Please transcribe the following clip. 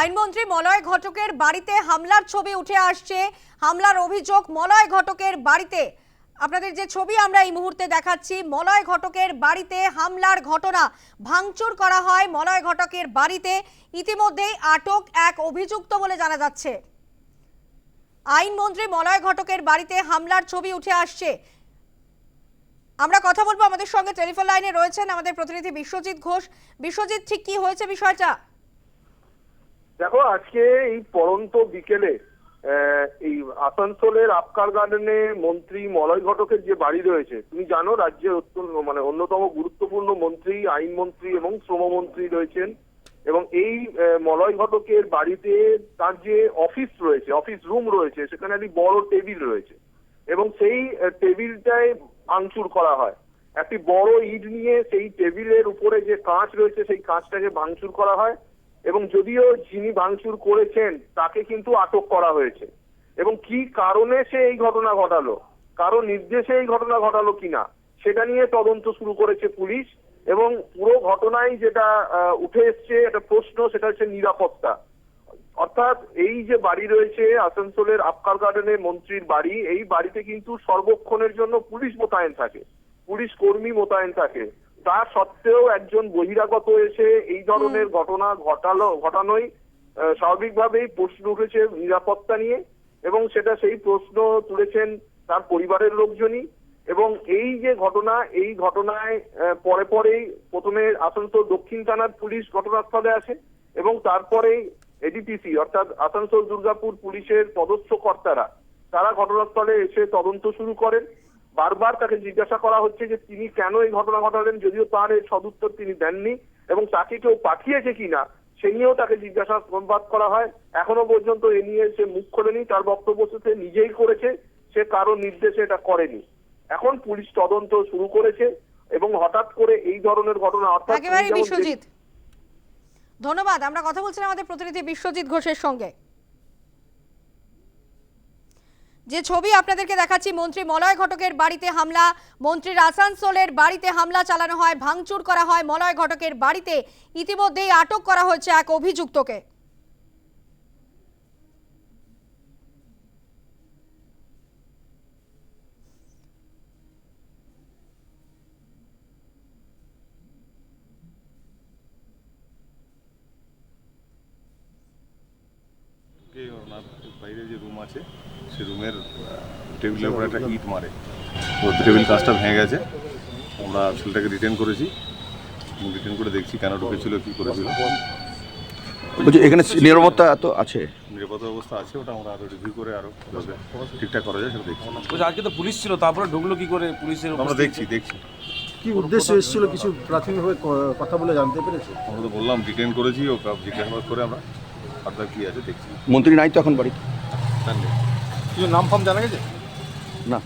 আইনমন্ত্রী মলয় ঘটকের বাড়িতে হামলার ছবি উঠে আসছে। হামলার অভিযোগ মলয় ঘটকের বাড়িতে। আপনাদের যে ছবি আমরা এই মুহূর্তে দেখাচ্ছি, মলয় ঘটকের বাড়িতে হামলার ঘটনা ভাঙচুর করা হয় মলয় ঘটকের বাড়িতে। ইতিমধ্যেই আটক এক অভিযুক্ত বলে জানা যাচ্ছে। আইনমন্ত্রী মলয় ঘটকের বাড়িতে হামলার ছবি উঠে আসছে। আমরা কথা বলব আমাদের সঙ্গে, টেলিফোন লাইনে রয়েছেন আমাদের প্রতিনিধি বিশ্বজিৎ ঘোষ। বিশ্বজিৎ, ঠিক কি হয়েছে বিষয়টা? দেখো, আজকে এই পরন্ত বিকেলে এই আসানসোলের আপকার গার্ডেনে মন্ত্রী মলয় ঘটকের যে বাড়ি রয়েছে, তুমি জানো রাজ্যের অত্যন্ত মানে অন্যতম গুরুত্বপূর্ণ মন্ত্রী আইনমন্ত্রী এবং শ্রমমন্ত্রী রয়েছেন। এবং এই মলয় ঘটকের বাড়িতে তার যে অফিস রয়েছে, অফিস রুম রয়েছে, সেখানে একটি বড় টেবিল রয়েছে। এবং সেই টেবিলটায় ভাঙচুর করা হয়। একটি বড় ইট নিয়ে সেই টেবিলের উপরে যে কাঁচ রয়েছে, সেই কাঁচটাকে ভাঙচুর করা হয়। এবং যদিও যিনি ভাঙচুর করেছেন, তাকে কিন্তু আটক করা হয়েছে। এবং কি কারণে সে এই ঘটনা ঘটালো? কারও নির্দেশে এই ঘটনা ঘটালো কিনা? সেটা নিয়ে তদন্ত শুরু করেছে পুলিশ, এবং পুরো ঘটনায় যেটা উঠে এসছে, একটা প্রশ্ন, সেটা হচ্ছে নিরাপত্তা। অর্থাৎ এই যে বাড়ি রয়েছে, আসানসোলের আপকার গার্ডেনের মন্ত্রীর বাড়ি, এই বাড়িতে কিন্তু সর্বক্ষণের জন্য পুলিশ মোতায়েন থাকে। পুলিশ কর্মী মোতায়েন থাকে। তা সত্ত্বেও একজন বহিরাগত এসে এই ধরনের ঘটনা ঘটালো ঘটানোই স্বাভাবিকভাবেই প্রশ্ন উঠেছে নিরাপত্তা নিয়ে এবং সেটা সেই প্রশ্ন তুলেছেন তার পরিবারের লোকজনই এবং এই যে ঘটনা এই ঘটনায় পরে পরেই প্রথমে আসানসোল দক্ষিণ থানার পুলিশ ঘটনাস্থলে আসে এবং তারপরেই এডিপিসি অর্থাৎ আসানসোল দুর্গাপুর পুলিশের পদস্থ কর্তারা তারা ঘটনাস্থলে এসে তদন্ত শুরু করেন বারবার তাকে জিজ্ঞাসা করা হচ্ছে যে তিনি কেন এই ঘটনা ঘটালেন যদিও তার এই সদুত্তর তিনি দেননি এবং তাকে কেউ পাঠিয়েছে কিনা সে নিয়েও তাকে জিজ্ঞাসাবাদ করা হয়। এখনও পর্যন্ত এ নিয়ে সে মুখ খোলেনি তার বক্তব্য সে নিজেই করেছে সে কারও নির্দেশে এটা করেনি। এখন পুলিশ তদন্ত শুরু করেছে এবং হঠাৎ করে এই ধরনের ঘটনা অর্থাৎ একেবারে বিশ্বজিৎ। ধন্যবাদ আমরা কথা বলছিলাম আমাদের প্রতিনিধি বিশ্বজিৎ ঘোষের সঙ্গে। যে ছবি আপনাদেরকে দেখাচ্ছি, মন্ত্রী মলয় ঘটকের বাড়িতে হামলা। মন্ত্রীর আসানসোলের বাড়িতে হামলা চালানো হয়, ভাঙচুর করা হয়, মলয় ঘটকের বাড়িতে ইতিমধ্যেই আটক করা হয়েছে এক অভিযুক্তকে। বাইরে যে রুম আছে সে রুমের টেবিলের উপরে একটা ইট মারে। তো টেবিল কাজটা ভেঙে গেছে। আমরা ছেলেটাকে রিটার্ন করেছি। রিটার্ন করে দেখছি কেন ঢুকেছিল কী করেছিল। বলছি এখানে নিরাপত্তা তো আছে। নিরাপত্তা ব্যবস্থা আছে ওটা আমরা আরও রিভিউ করে আরও ঠিকঠাক করা যায় সেটা দেখছি। বলছি আজকে তো পুলিশ ছিল তারপরে ঢুকলো কি করে পুলিশের আমরা দেখছি দেখছি। কি উদ্দেশ্য এসেছিল কিছু প্রাথমিকভাবে কথা বলে জানতে পেরেছে? আমরা তো বললাম রিটার্ন করেছি ও জিজ্ঞাসাবাদ করে আমরা আপনার কী আছে দেখছি। মন্ত্রী নাই তো এখন বাড়িতে? কিছু নাম ফাম জানা গেছে? না।